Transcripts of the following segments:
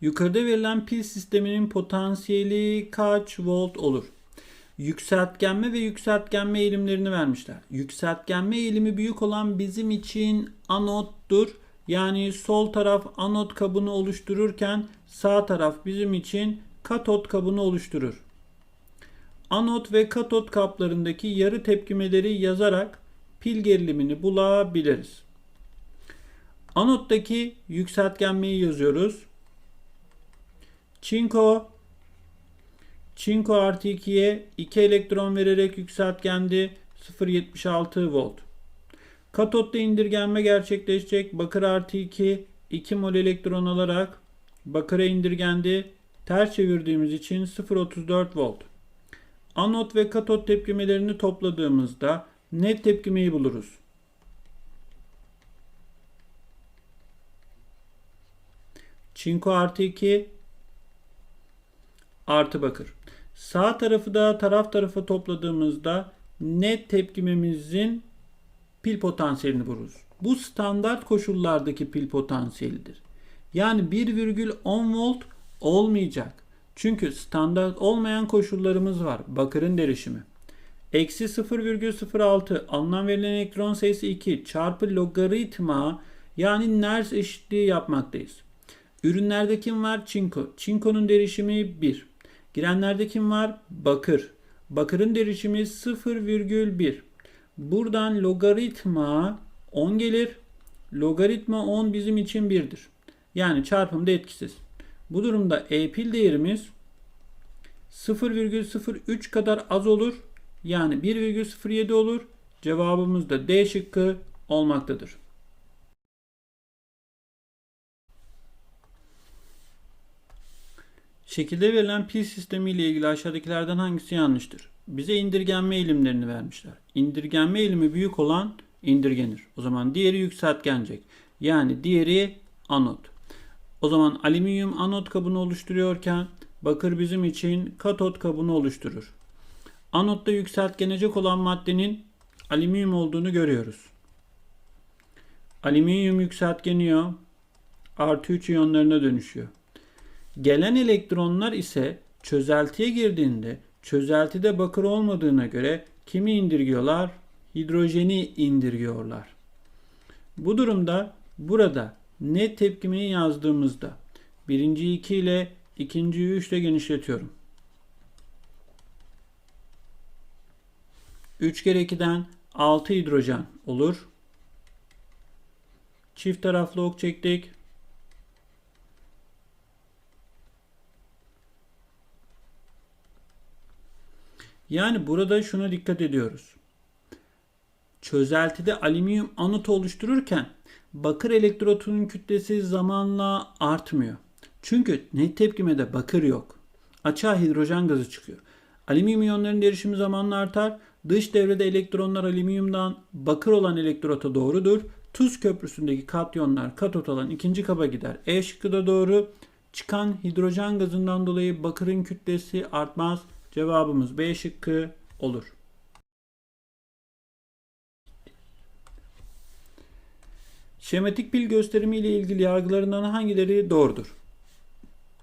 Yukarıda verilen pil sisteminin potansiyeli kaç volt olur? Yükseltgenme ve yükseltgenme eğilimlerini vermişler. Yükseltgenme eğilimi büyük olan bizim için anottur. Yani sol taraf anot kabını oluştururken sağ taraf bizim için katot kabını oluşturur. Anot ve katot kaplarındaki yarı tepkimeleri yazarak pil gerilimini bulabiliriz. Anottaki yükseltgenmeyi yazıyoruz. Çinko Çinko artı 2'ye 2 elektron vererek yükseltgendi 0.76 volt. Katotta indirgenme gerçekleşecek. Bakır artı 2 2 mol elektron alarak bakıra indirgendi. Ters çevirdiğimiz için 0.34 volt. Anot ve katot tepkimelerini topladığımızda net tepkimeyi buluruz. Çinko artı 2 artı bakır. Sağ tarafı da taraf tarafa topladığımızda net tepkimemizin pil potansiyelini buluruz. Bu standart koşullardaki pil potansiyelidir. Yani 1,10 volt olmayacak. Çünkü standart olmayan koşullarımız var. Bakırın derişimi. Eksi 0,06 alınan verilen elektron sayısı 2 çarpı logaritma yani ners eşitliği yapmaktayız. Ürünlerde kim var? Çinko. Çinkonun derişimi 1. Girenlerde kim var? Bakır. Bakırın derişimi 0,1. Buradan logaritma 10 gelir. Logaritma 10 bizim için 1'dir. Yani çarpımda etkisiz. Bu durumda E pil değerimiz 0,03 kadar az olur. Yani 1,07 olur. Cevabımız da D şıkkı olmaktadır. Şekilde verilen pil sistemi ile ilgili aşağıdakilerden hangisi yanlıştır? Bize indirgenme eğilimlerini vermişler. İndirgenme eğilimi büyük olan indirgenir. O zaman diğeri yükseltgenecek. Yani diğeri anot. O zaman alüminyum anot kabını oluşturuyorken bakır bizim için katot kabını oluşturur. Anotta yükseltgenecek olan maddenin alüminyum olduğunu görüyoruz. Alüminyum yükseltgeniyor. Artı 3 iyonlarına dönüşüyor. Gelen elektronlar ise çözeltiye girdiğinde çözeltide bakır olmadığına göre kimi indirgiyorlar? Hidrojeni indirgiyorlar. Bu durumda burada net tepkimeyi yazdığımızda birinci 2 ile ikinciyi 3 ile genişletiyorum. 3 kere 2'den 6 hidrojen olur. Çift taraflı ok çektik. Yani burada şuna dikkat ediyoruz. Çözeltide alüminyum anot oluştururken bakır elektrotunun kütlesi zamanla artmıyor. Çünkü net tepkimede bakır yok. Açığa hidrojen gazı çıkıyor. Alüminyum iyonlarının derişimi zamanla artar. Dış devrede elektronlar alüminyumdan bakır olan elektrota doğrudur. Tuz köprüsündeki katyonlar katot olan ikinci kaba gider. E şıkkı da doğru. Çıkan hidrojen gazından dolayı bakırın kütlesi artmaz. Cevabımız B şıkkı olur. Şematik pil gösterimi ile ilgili yargılarından hangileri doğrudur?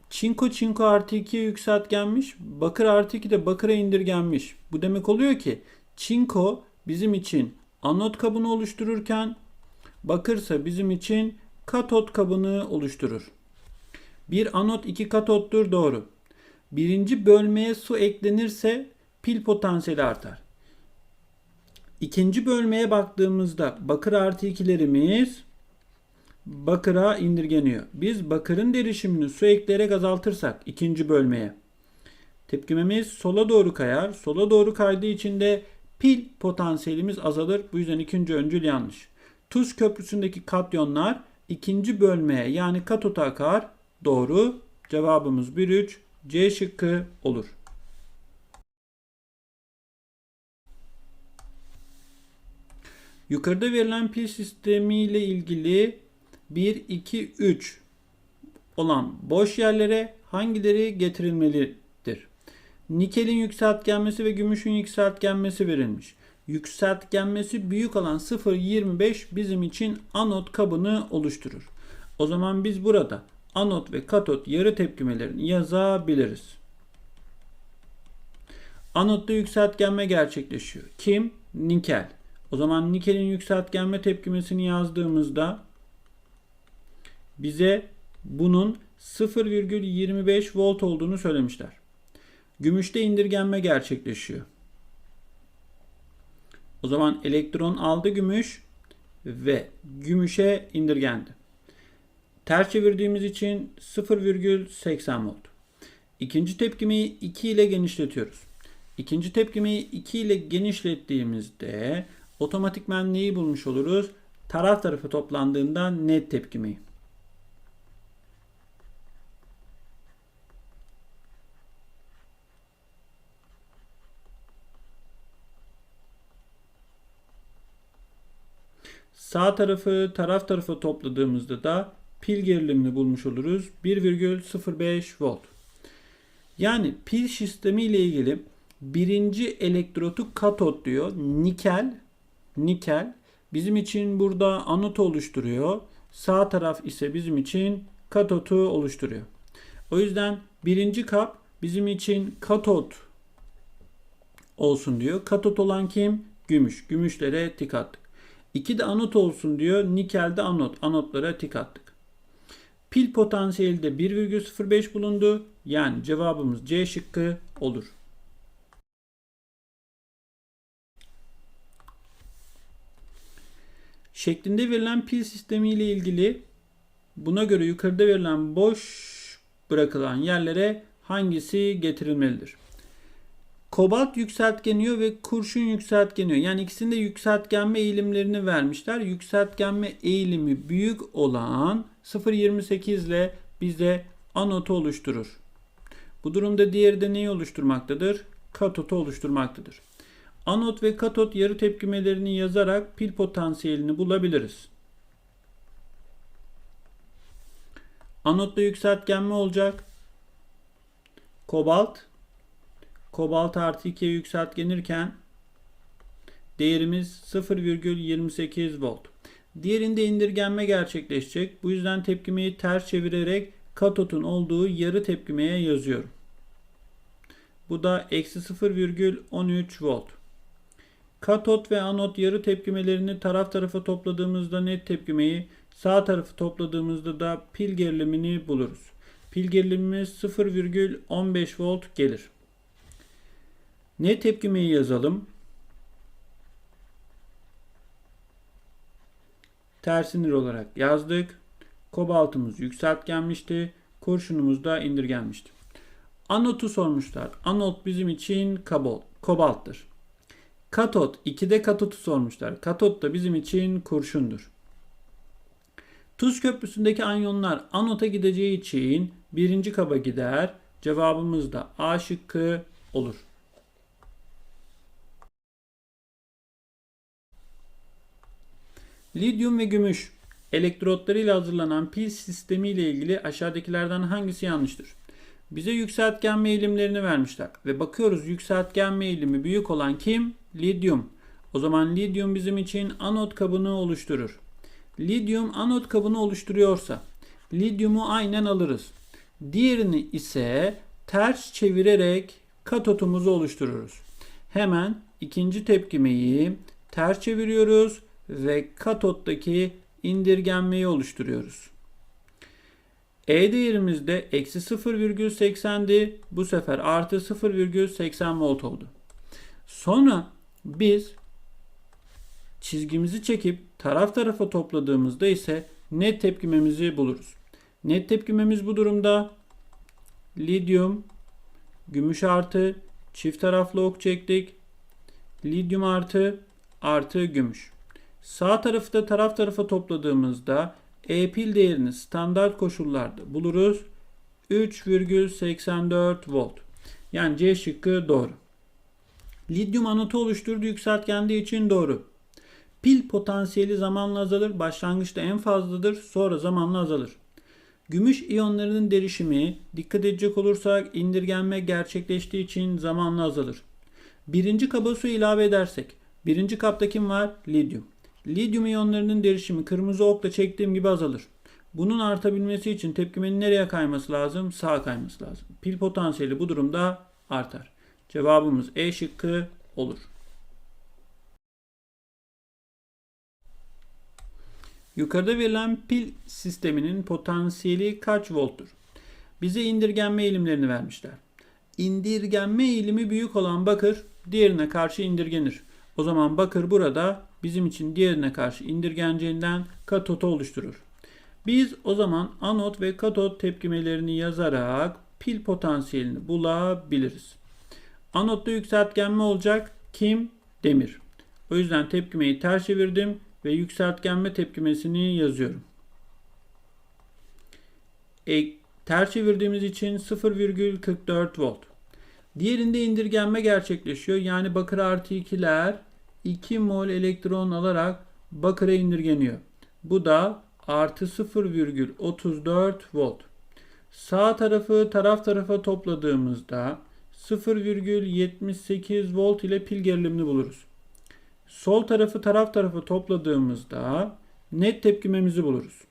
Çinko çinko artı 2'ye yükseltgenmiş, bakır artı 2 de bakıra indirgenmiş. Bu demek oluyor ki çinko bizim için anot kabını oluştururken bakırsa bizim için katot kabını oluşturur. Bir anot iki katottur doğru. Birinci bölmeye su eklenirse pil potansiyeli artar. İkinci bölmeye baktığımızda bakır artı ikilerimiz bakıra indirgeniyor. Biz bakırın derişimini su ekleyerek azaltırsak ikinci bölmeye tepkimemiz sola doğru kayar. Sola doğru kaydığı için de pil potansiyelimiz azalır. Bu yüzden ikinci öncül yanlış. Tuz köprüsündeki katyonlar ikinci bölmeye yani katota akar. Doğru. Cevabımız 1-3. C şıkkı olur. Yukarıda verilen pil sistemi ile ilgili 1, 2, 3 olan boş yerlere hangileri getirilmelidir? Nikelin yükseltgenmesi ve gümüşün yükseltgenmesi verilmiş. Yükseltgenmesi büyük olan 0.25 bizim için anot kabını oluşturur. O zaman biz burada anot ve katot yarı tepkimelerini yazabiliriz. Anotta yükseltgenme gerçekleşiyor. Kim? Nikel. O zaman nikelin yükseltgenme tepkimesini yazdığımızda bize bunun 0,25 volt olduğunu söylemişler. Gümüşte indirgenme gerçekleşiyor. O zaman elektron aldı gümüş ve gümüşe indirgendi. Ters çevirdiğimiz için 0,80 volt. İkinci tepkimeyi 2 ile genişletiyoruz. İkinci tepkimeyi 2 ile genişlettiğimizde otomatikman neyi bulmuş oluruz? Taraf tarafı toplandığında net tepkimeyi. Sağ tarafı taraf tarafı topladığımızda da pil gerilimini bulmuş oluruz. 1,05 volt. Yani pil sistemi ile ilgili birinci elektrotu katot diyor. Nikel, nikel bizim için burada anot oluşturuyor. Sağ taraf ise bizim için katotu oluşturuyor. O yüzden birinci kap bizim için katot olsun diyor. Katot olan kim? Gümüş. Gümüşlere tik attık. 2 de anot olsun diyor. Nikelde anot. Anotlara tik attık. Pil potansiyeli de 1,05 bulundu. Yani cevabımız C şıkkı olur. Şeklinde verilen pil sistemi ile ilgili buna göre yukarıda verilen boş bırakılan yerlere hangisi getirilmelidir? Kobalt yükseltgeniyor ve kurşun yükseltgeniyor. Yani ikisinde yükseltgenme eğilimlerini vermişler. Yükseltgenme eğilimi büyük olan 0.28 ile bize anotu oluşturur. Bu durumda diğeri de neyi oluşturmaktadır? Katotu oluşturmaktadır. Anot ve katot yarı tepkimelerini yazarak pil potansiyelini bulabiliriz. Anotta yükseltgenme olacak. Kobalt kobalt artı 2'ye yükseltgenirken değerimiz 0,28 volt. Diğerinde indirgenme gerçekleşecek. Bu yüzden tepkimeyi ters çevirerek katotun olduğu yarı tepkimeye yazıyorum. Bu da eksi 0,13 volt. Katot ve anot yarı tepkimelerini taraf tarafa topladığımızda net tepkimeyi, sağ tarafı topladığımızda da pil gerilimini buluruz. Pil gerilimimiz 0,15 volt gelir. Net tepkimeyi yazalım. Tersinir olarak yazdık. Kobaltımız yükseltgenmişti. Kurşunumuz da indirgenmişti. Anotu sormuşlar. Anot bizim için kabol, kobalttır. Katot, 2'de katotu sormuşlar. Katot da bizim için kurşundur. Tuz köprüsündeki anyonlar anota gideceği için birinci kaba gider. Cevabımız da A şıkkı olur. Lityum ve gümüş elektrotlarıyla hazırlanan pil sistemi ile ilgili aşağıdakilerden hangisi yanlıştır? Bize yükseltgen eğilimlerini vermişler ve bakıyoruz yükseltgen eğilimi büyük olan kim? Lityum. O zaman lityum bizim için anot kabını oluşturur. Lityum anot kabını oluşturuyorsa lityumu aynen alırız. Diğerini ise ters çevirerek katotumuzu oluştururuz. Hemen ikinci tepkimeyi ters çeviriyoruz ve katottaki indirgenmeyi oluşturuyoruz. E değerimiz de eksi 0,80'di. Bu sefer artı 0,80 volt oldu. Sonra biz çizgimizi çekip taraf tarafa topladığımızda ise net tepkimemizi buluruz. Net tepkimemiz bu durumda lityum, gümüş artı, çift taraflı ok çektik. Lityum artı, artı gümüş. Sağ tarafı da taraf tarafa topladığımızda E pil değerini standart koşullarda buluruz. 3,84 volt. Yani C şıkkı doğru. Lityum anotu oluşturduğu yükseltgendiği için doğru. Pil potansiyeli zamanla azalır. Başlangıçta en fazladır. Sonra zamanla azalır. Gümüş iyonlarının derişimi dikkat edecek olursak indirgenme gerçekleştiği için zamanla azalır. Birinci kaba su ilave edersek birinci kapta kim var? Lityum. Lityum iyonlarının derişimi kırmızı okla çektiğim gibi azalır. Bunun artabilmesi için tepkimenin nereye kayması lazım? Sağa kayması lazım. Pil potansiyeli bu durumda artar. Cevabımız E şıkkı olur. Yukarıda verilen pil sisteminin potansiyeli kaç volttur? Bize indirgenme eğilimlerini vermişler. İndirgenme eğilimi büyük olan bakır diğerine karşı indirgenir. O zaman bakır burada bizim için diğerine karşı indirgeneceğinden katotu oluşturur. Biz o zaman anot ve katot tepkimelerini yazarak pil potansiyelini bulabiliriz. Anotta yükseltgenme olacak. Kim? Demir. O yüzden tepkimeyi ters çevirdim ve yükseltgenme tepkimesini yazıyorum. E, ters çevirdiğimiz için 0,44 volt. Diğerinde indirgenme gerçekleşiyor. Yani bakır artı 2'ler 2 mol elektron alarak bakıra indirgeniyor. Bu da artı 0,34 volt. Sağ tarafı taraf tarafa topladığımızda 0,78 volt ile pil gerilimini buluruz. Sol tarafı taraf tarafa topladığımızda net tepkimemizi buluruz.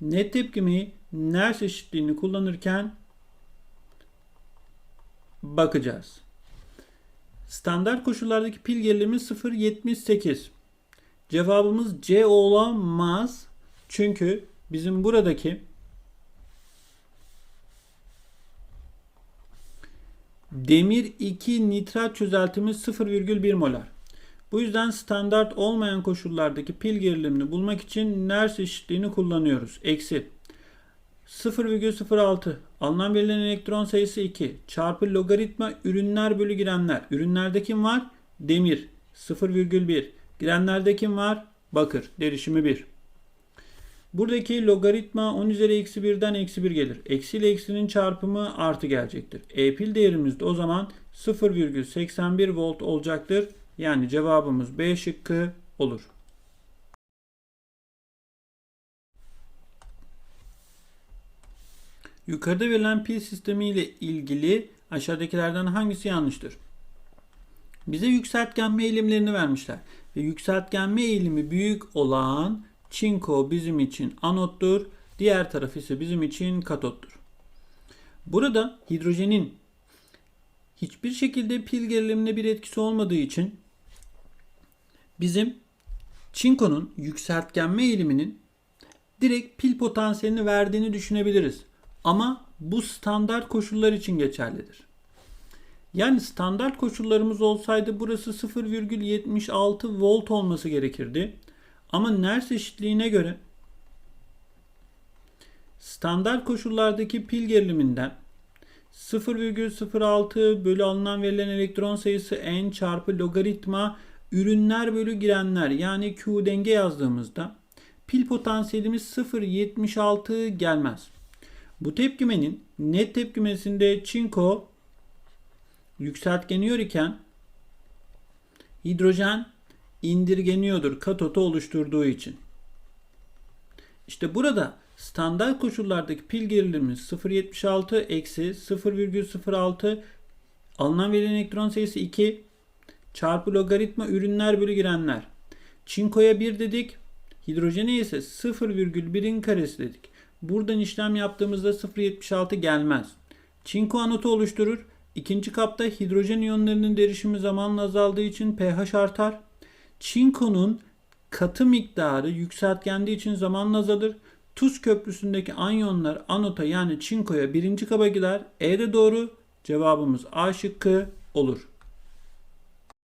Net tepkimeyi Nernst eşitliğini kullanırken bakacağız. Standart koşullardaki pil gerilimi 0.78. Cevabımız C olamaz. Çünkü bizim buradaki demir 2 nitrat çözeltimiz 0,1 molar. Bu yüzden standart olmayan koşullardaki pil gerilimini bulmak için Nernst eşitliğini kullanıyoruz. Eksi 0,06 alınan verilen elektron sayısı 2 çarpı logaritma ürünler bölü girenler. Ürünlerde kim var? Demir 0,1. Girenlerde kim var? Bakır. Derişimi 1. Buradaki logaritma 10 üzeri eksi 1'den eksi 1 gelir. Eksi ile eksinin çarpımı artı gelecektir. E pil değerimiz de o zaman 0,81 volt olacaktır. Yani cevabımız B şıkkı olur. Yukarıda verilen pil sistemi ile ilgili aşağıdakilerden hangisi yanlıştır? Bize yükseltgenme eğilimlerini vermişler. Ve yükseltgenme eğilimi büyük olan çinko bizim için anottur. Diğer taraf ise bizim için katottur. Burada hidrojenin hiçbir şekilde pil gerilimine bir etkisi olmadığı için bizim çinkonun yükseltgenme eğiliminin direkt pil potansiyelini verdiğini düşünebiliriz. Ama bu standart koşullar için geçerlidir. Yani standart koşullarımız olsaydı burası 0,76 volt olması gerekirdi. Ama Nernst eşitliğine göre standart koşullardaki pil geriliminden 0,06 bölü alınan verilen elektron sayısı n çarpı logaritma ürünler bölü girenler yani Q denge yazdığımızda pil potansiyelimiz 0,76 gelmez. Bu tepkimenin net tepkimesinde çinko yükseltgeniyor iken hidrojen indirgeniyordur katotu oluşturduğu için. İşte burada standart koşullardaki pil gerilimimiz 0.76 eksi 0,06 alınan verilen elektron sayısı 2 çarpı logaritma ürünler bölü girenler. Çinkoya 1 dedik. Hidrojene ise 0,1'in karesi dedik. Buradan işlem yaptığımızda 0.76 gelmez. Çinko anotu oluşturur. İkinci kapta hidrojen iyonlarının derişimi zamanla azaldığı için pH artar. Çinkonun katı miktarı yükseltgendiği için zamanla azalır. Tuz köprüsündeki anyonlar anota yani çinkoya birinci kaba gider. E'de doğru. Cevabımız A şıkkı olur.